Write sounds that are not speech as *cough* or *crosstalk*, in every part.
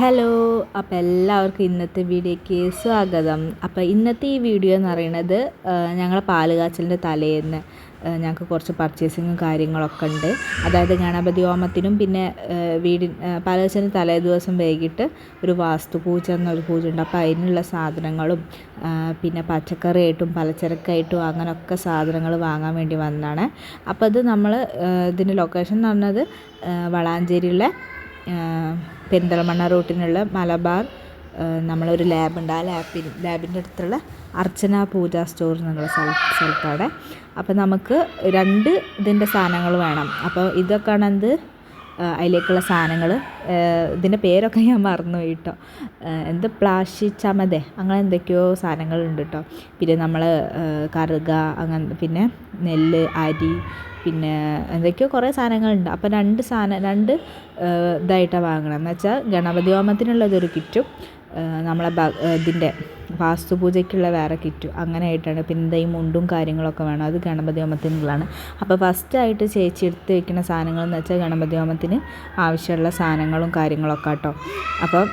Hello അപ്പോൾ എല്ലാവർക്കും ഇന്നത്തെ വീഡിയോയ്ക്ക് സ്വാഗതം. അപ്പോൾ ഇന്നത്തെ ഈ വീഡിയോ എന്ന് പറയുന്നത് ഞങ്ങളെ പാലുകാച്ചലിന്റെ തലേന്ന് ഞങ്ങൾക്ക് കുറച്ച് പർച്ചേസിങ്ങും കാര്യങ്ങളൊക്കെ ഉണ്ട്. അതായത് ഗണപതി ഹോമത്തിനും പിന്നെ വീടി പാലുകാച്ചലിന്റെ തലേ ദിവസം വൈകിട്ട് ഒരു വാസ്തു പൂജ എന്നൊരു പൂജ ഉണ്ട്. അപ്പോൾ അതിനുള്ള സാധനങ്ങളും പിന്നെ പച്ചക്കറിയായിട്ടും പലചരക്കായിട്ടും അങ്ങനെയൊക്കെ സാധനങ്ങൾ വാങ്ങാൻ വേണ്ടി വന്നതാണ്. അപ്പോൾ അത് നമ്മൾ ഇതിന്റെ ലൊക്കേഷൻ എന്ന് പറഞ്ഞത് വളാഞ്ചേരിയിലെ പെരിന്തൽമണ്ണ റൂട്ടിനുള്ള മലബാർ നമ്മളൊരു ലാബുണ്ട് ആ ലാബിൽ ലാബിന്റെ അടുത്തുള്ള അർച്ചന പൂജ സ്റ്റോർ എന്നുള്ള സ്ഥല സ്ഥലത്താണ്. അപ്പോൾ നമുക്ക് രണ്ട് ഇതിന്റെ സാധനങ്ങൾ വേണം. അപ്പോൾ ഇതൊക്കെയാണ് അതിലേക്കുള്ള സാധനങ്ങൾ ഇതിന്റെ പേരൊക്കെ ഞാൻ മറന്നുപോയി കേട്ടോ എന്ത് പ്ലാഷി ചമതെ? അങ്ങനെ എന്തൊക്കെയോ സാധനങ്ങളുണ്ട് കേട്ടോ പിന്നെ നമ്മൾ കറുക അങ്ങനെ പിന്നെ നെല്ല് അരി പിന്നെ എന്തൊക്കെയോ കുറേ സാധനങ്ങളുണ്ട്. അപ്പോൾ രണ്ട് സാധനം രണ്ട് ഇതായിട്ടാണ് വാങ്ങണം. എന്ന് വെച്ചാൽ ഗണപതി ഹോമത്തിനുള്ളതൊരു കിറ്റും നമ്മളെ ഇതിന്റെ വാസ്തു പൂജയ്ക്കുള്ള വേറെ കിറ്റ് അങ്ങനെ ആയിട്ടാണ്. പിന്നെ ഈ മുണ്ടും കാര്യങ്ങളൊക്കെ വേണം. അത് ഗണപതി ഹോമത്തിനുള്ളതാണ്. അപ്പോൾ ഫസ്റ്റായിട്ട് ചേച്ചി എടുത്ത് വെക്കുന്ന സാധനങ്ങൾ എന്ന് വെച്ചാൽ ഗണപതി ഹോമത്തിന് ആവശ്യമുള്ള സാധനങ്ങളും കാര്യങ്ങളൊക്കെ കേട്ടോ അപ്പോൾ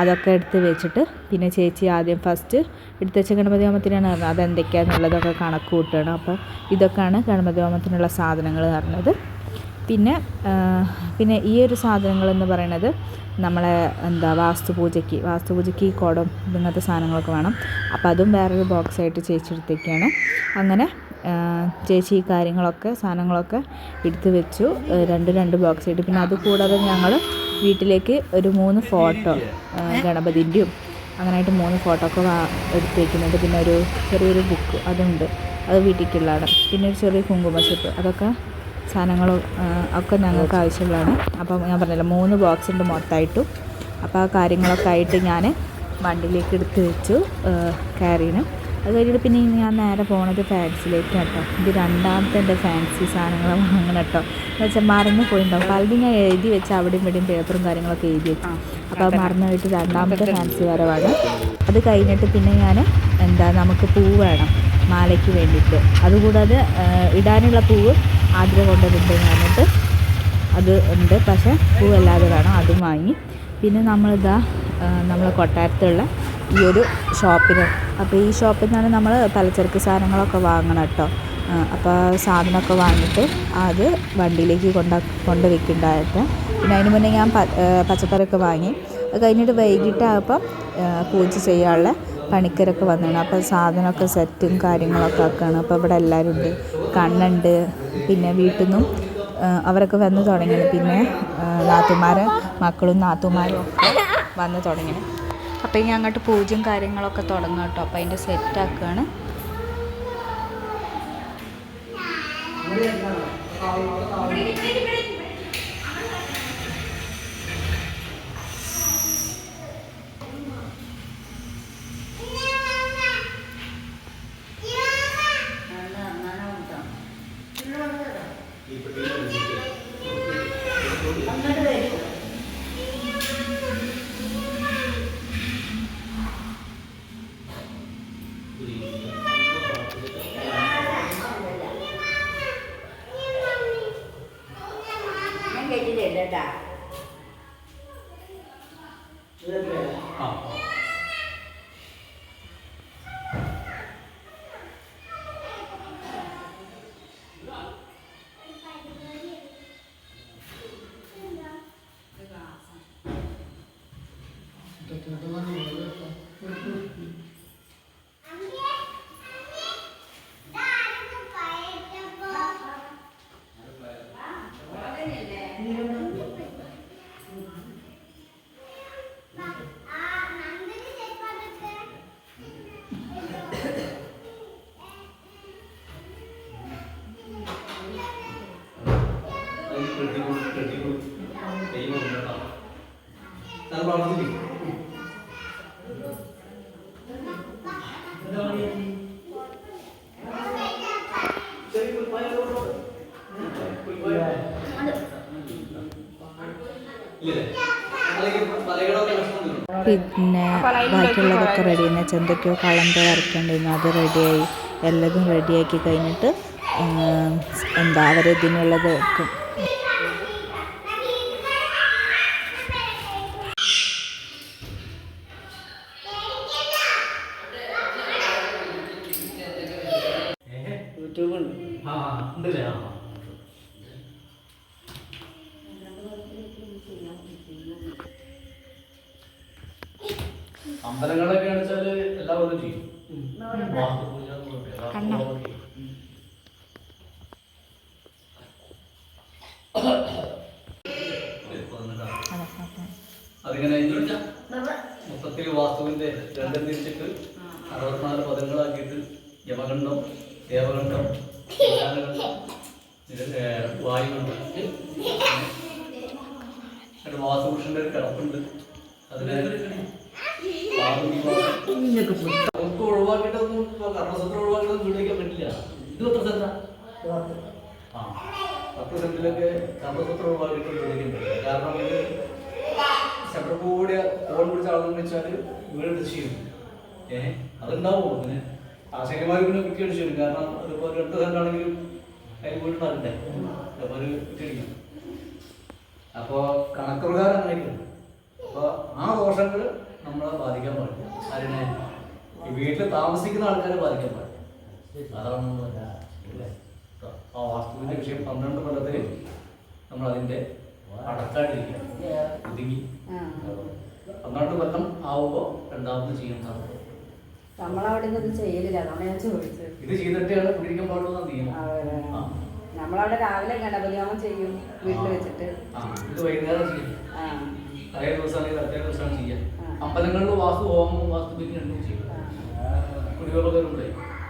അതൊക്കെ എടുത്ത് വെച്ചിട്ട് പിന്നെ ചേച്ചി ആദ്യം ഫസ്റ്റ് എടുത്ത് വെച്ച ഗണപതി ഹോമത്തിനാണ് പറഞ്ഞത്. അതെന്തൊക്കെയാണെന്നുള്ളതൊക്കെ കണക്ക് കൂട്ടണം അപ്പോൾ ഇതൊക്കെയാണ് ഗണപതി ഹോമത്തിനുള്ള സാധനങ്ങൾ പറഞ്ഞത്. പിന്നെ പിന്നെ ഈ ഒരു സാധനങ്ങൾ എന്ന് പറയുന്നത് നമ്മളെ എന്താ വാസ്തുപൂജയ്ക്ക് വാസ്തുപൂജയ്ക്ക് ഈ കുടം ഇങ്ങനത്തെ സാധനങ്ങളൊക്കെ വേണം. അപ്പം അതും വേറൊരു ബോക്സായിട്ട് ചേച്ചിയെടുത്തേക്കാണ്. അങ്ങനെ ചേച്ചി ഈ കാര്യങ്ങളൊക്കെ സാധനങ്ങളൊക്കെ എടുത്ത് വെച്ചു. രണ്ട് രണ്ട് ബോക്സായിട്ട്. പിന്നെ അത് കൂടാതെ ഞങ്ങൾ വീട്ടിലേക്ക് ഒരു മൂന്ന് ഫോട്ടോ ഗണപതിന്റെയും അങ്ങനെയായിട്ട് മൂന്ന് ഫോട്ടോ ഒക്കെ എടുത്തേക്കുന്നുണ്ട്. പിന്നെ ഒരു ചെറിയൊരു ബുക്ക് അതുണ്ട്. അത് വീട്ടിലേക്കുള്ളതാണ്. പിന്നെ ഒരു ചെറിയ കുങ്കുമച്ചെപ്പ്. അതൊക്കെ സാധനങ്ങളും ഒക്കെ ഞങ്ങൾക്ക് ആവശ്യമുള്ളതാണ് അപ്പം ഞാൻ പറഞ്ഞല്ലോ മൂന്ന് ബോക്സ് ഉണ്ട് മൊത്തമായിട്ടും അപ്പോൾ ആ കാര്യങ്ങളൊക്കെ ആയിട്ട് ഞാൻ വണ്ടിയിലേക്ക് എടുത്ത് വെച്ചു ക്യാരീന് അത് കഴിഞ്ഞിട്ട് പിന്നെ ഞാൻ നേരെ പോണത് ഫാൻസിലേക്ക് കേട്ടോ. ഇത് രണ്ടാമത്തെ എന്റെ ഫാൻസി സാധനങ്ങൾ വാങ്ങണം കേട്ടോ. എന്ന് വെച്ചാൽ മറന്നു പോയിട്ടുണ്ടാവും പലതും ഞാൻ എഴുതി വെച്ച് അവിടെയും ഇവിടെയും പേപ്പറും കാര്യങ്ങളൊക്കെ എഴുതി വെച്ചു. അപ്പോൾ അത് മറന്നു പോയിട്ട് രണ്ടാമത്തെ ഫാൻസി വരവാണ് അത് കഴിഞ്ഞിട്ട് പിന്നെ ഞാൻ എന്താ നമുക്ക് പൂ വേണം മാലയ്ക്ക് വേണ്ടിയിട്ട്. അതുകൂടാതെ ഇടാനുള്ള പൂവ് ആദ്യം കൊണ്ടുവന്നിട്ട് പറഞ്ഞിട്ട് അത് ഉണ്ട്. പക്ഷേ പൂവല്ലാതെ വേണം. അതും വാങ്ങി. പിന്നെ നമ്മളിതാ നമ്മൾ കൊട്ടാരത്തുള്ള ഈ ഒരു ഷോപ്പിന്. അപ്പോൾ ഈ ഷോപ്പിൽ നിന്നാണ് നമ്മൾ പലചരക്ക് സാധനങ്ങളൊക്കെ വാങ്ങണം കേട്ടോ. അപ്പോൾ സാധനമൊക്കെ വാങ്ങിയിട്ട് അത് വണ്ടിയിലേക്ക് കൊണ്ട കൊണ്ട് വെക്കുന്നുണ്ടായിട്ട് പിന്നെ അതിന് മുന്നേ ഞാൻ പച്ചക്കറിയൊക്കെ വാങ്ങി. അത് കഴിഞ്ഞിട്ട് വൈകിട്ടായപ്പം പൂജ ചെയ്യാനുള്ള പണിക്കരൊക്കെ വന്നിട്ടുണ്ട് അപ്പോൾ സാധനമൊക്കെ സെറ്റും കാര്യങ്ങളൊക്കെ ആക്കുകയാണ്. അപ്പോൾ ഇവിടെ എല്ലാവരും ഉണ്ട് കണ്ണുണ്ട്. പിന്നെ വീട്ടിൽ നിന്നും അവരൊക്കെ വന്ന് തുടങ്ങി. പിന്നെ നാത്തുമാർ മക്കളും നാത്തുമാരും ഒക്കെ വന്ന് തുടങ്ങി. അപ്പോൾ ഇനി അങ്ങോട്ട് പൂജയും കാര്യങ്ങളൊക്കെ തുടങ്ങും കേട്ടോ. അപ്പോൾ അതിന്റെ സെറ്റാക്കുകയാണ് Yeah. പിന്നെ ബാക്കിയുള്ളതൊക്കെ റെഡി തന്നെ ചെന്തൊക്കെയോ കളന്ത വരയ്ക്കേണ്ടിരുന്നു അത് റെഡിയായി എല്ലതും റെഡിയാക്കി കഴിഞ്ഞിട്ട് എന്താ അവരിതിനുള്ളത് ഉണ്ടല്ലേ? ആ. അമ്പലങ്ങളൊക്കെ വെച്ചാൽ എല്ലാവരും ചെയ്യും. അതിങ്ങനെ മൊത്തത്തിൽ വാസ്തുവിന്റെ രണ്ടും തിരിച്ചിട്ട് അറുപത്തിനാല് പദങ്ങളാക്കിയിട്ട് യമകണ്ഠം *laughs* ഏ, വായുകണ്ഠം എന്നിട്ട് ഒരു കിടപ്പുണ്ട്. നമുക്ക് ഒഴിവാക്കിയിട്ടൊന്നും കർമ്മസൂത്രം ഒഴിവാക്കിയിട്ടൊന്നും വീട്ടിലേക്ക് പറ്റില്ല. ഇത് എത്ര സെന്റാ? ആ പത്ത് സെന്റിലൊക്കെ കർമ്മസൂത്രം ഒഴിവാക്കിയിട്ട് വീട്ടിലേക്ക് പറ്റില്ല. കാരണം ഇത് കൂടിയ ഫോൺ പിടിച്ച ആളെന്ന് വെച്ചാൽ വീട് ചെയ്യും ഏഹ് അതുണ്ടാവും പിന്നെ ആശങ്കമാർ പിന്നെ കുറ്റി അടിച്ചു വരും. കാരണം അതിപ്പോ രണ്ട് സെന്റാണെങ്കിലും അതിൽ വീടുണ്ടാകണ്ടേ അപ്പൊ ഒരു കുറ്റി അടിക്കും അപ്പോ കണക്ക് പ്രകാരം അങ്ങനെയൊക്കെയാണ്. അപ്പോൾ ആ ദോഷങ്ങൾ നമ്മളെ ബാധിക്കാൻ പാടില്ല. അതിനെ ഈ വീട്ടിൽ താമസിക്കുന്ന ആൾക്കാരെ ബാധിക്കാൻ പാടില്ല. അതാണ്? ആ വാസ്തുവിന്റെ വിഷയം പന്ത്രണ്ട് കൊല്ലത്തിൽ നമ്മൾ അതിന്റെ അടക്കാണ്ടിരിക്കുക ഒതുങ്ങി. പന്ത്രണ്ട് കൊല്ലം ആവുമ്പോൾ രണ്ടാമത് ചെയ്യുന്നതാണ് നമ്മളവിടെ നിന്ന് ചെയ്യലില്ല ഞാൻ ചോദിച്ചത്. ഇത് ചെയ്തിട്ടാണ് കുടിക്കാൻ നിയമം. നമ്മളവിടെ രാവിലെ ഗണപതിയാമം ചെയ്യും വീട്ടിൽ വെച്ചിട്ട്. ആ ഇത് വൈകുന്നേരം ചെയ്യും. ദിവസമാണെങ്കിൽ ദിവസമാണ്. അമ്പലങ്ങളിൽ വാസ്തു ഹോമം വാസ്തു ബില്ല് രണ്ടും ചെയ്യും.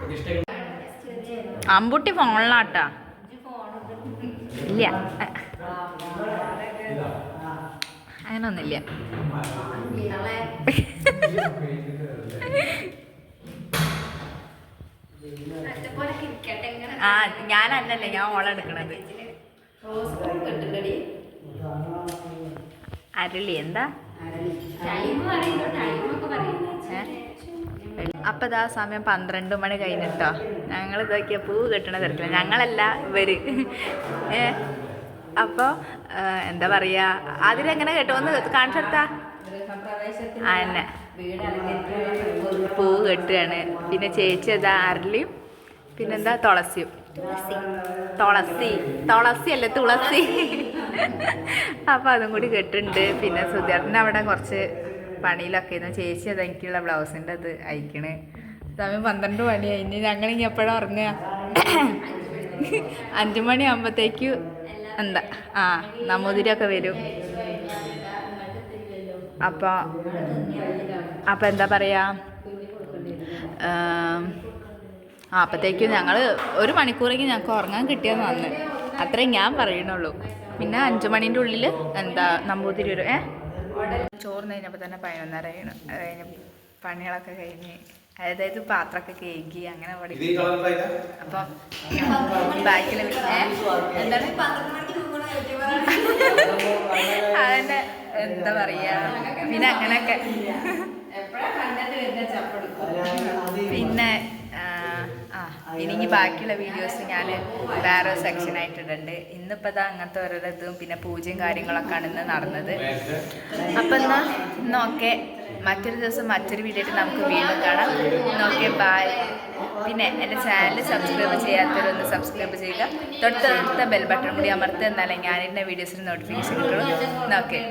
പ്രതിഷ്ഠ അമ്പുട്ടി ഫോണിലാട്ടാ. ഇല്ല. അങ്ങനൊന്നുമില്ല. *laughs* ആ ഞാനല്ലല്ലേ ഞാൻ ഓളെടുക്കണത് അരളി എന്താ? അപ്പൊ ഇതാ സമയം പന്ത്രണ്ട് മണി കഴിഞ്ഞിട്ടോ. ഞങ്ങൾ ഇതൊക്കെ പൂ കെട്ടണ തിരക്കില്ല ഞങ്ങളല്ല ഇവർ. അപ്പോൾ എന്താ പറയാ? അതിലെങ്ങനെ കേട്ടോ ഒന്ന് കാണിച്ചെടുത്താ? ആ, എന്നെ. പൂ കെട്ടുകയാണ്. പിന്നെ ചേച്ചി അതാ അരളിയും പിന്നെന്താ തുളസിയും. തുളസി. തുളസി. അല്ല തുളസി? അപ്പൊ അതും കൂടി കെട്ടുണ്ട് പിന്നെ സുധീർന്ന് അവിടെ കുറച്ച് പണിയിലൊക്കെ ഇരുന്നു. ചേച്ചി അത് എനിക്കുള്ള ബ്ലൗസിന്റെ അത് അയക്കണ്. സമയം പന്ത്രണ്ട് മണിയായി. ഇനി ഞങ്ങൾ ഇനി എപ്പോഴാണ് ഉറങ്ങുക? അഞ്ചു മണി ആകുമ്പോഴത്തേക്ക് എന്താ? ആ നമ്പൂതിരിയൊക്കെ വരും. അപ്പോൾ അപ്പോൾ എന്താ പറയുക ആ അപ്പോഴത്തേക്കും ഞങ്ങൾ ഒരു മണിക്കൂറേക്ക് ഞങ്ങൾക്ക് ഉറങ്ങാൻ കിട്ടിയെന്ന് വന്ന് അത്രേ ഞാൻ പറയണുള്ളൂ പിന്നെ അഞ്ചു മണീന്റെ ഉള്ളിൽ എന്താ നമ്പൂതിരി വരും ഏ? ചോറ് കഴിഞ്ഞപ്പോൾ തന്നെ പതിനൊന്നര കഴിഞ്ഞു. പണികളൊക്കെ കഴിഞ്ഞ് അതായത് പാത്രമൊക്കെ കേക്കി അങ്ങനെ പഠിക്കും അപ്പം ബാക്കിൽ എന്താണ്? *laughs* എന്താ പറയാ? പിന്നെ അങ്ങനെയൊക്കെ പിന്നെ ഇനി ബാക്കിയുള്ള വീഡിയോസ് ഞാൻ വേറെ സെക്ഷൻ ആയിട്ടിട്ടുണ്ട് ഇന്നിപ്പോ ഇതാ അങ്ങനത്തെ ഓരോരോ ഇതും പിന്നെ പൂജയും കാര്യങ്ങളൊക്കെയാണ് ഇന്ന് നടന്നത്. അപ്പം എന്നാ ഇന്നൊക്കെ മറ്റൊരു ദിവസം മറ്റൊരു വീഡിയോ ആയിട്ട് നമുക്ക് വീണ്ടും കാണാം. ഇന്നൊക്കെ ബായ് പിന്നെ എന്റെ ചാനൽ സബ്സ്ക്രൈബ് ചെയ്യാത്തവരൊന്ന് സബ്സ്ക്രൈബ് ചെയ്യുക. തൊട്ടടുത്ത ബെൽ ബട്ടൺ കൂടി അമർത്തി എന്നാലേ ഞാനിടുന്ന വീഡിയോസിന് നോട്ടിഫിക്കേഷൻ കിട്ടുള്ളൂ. നോക്കെ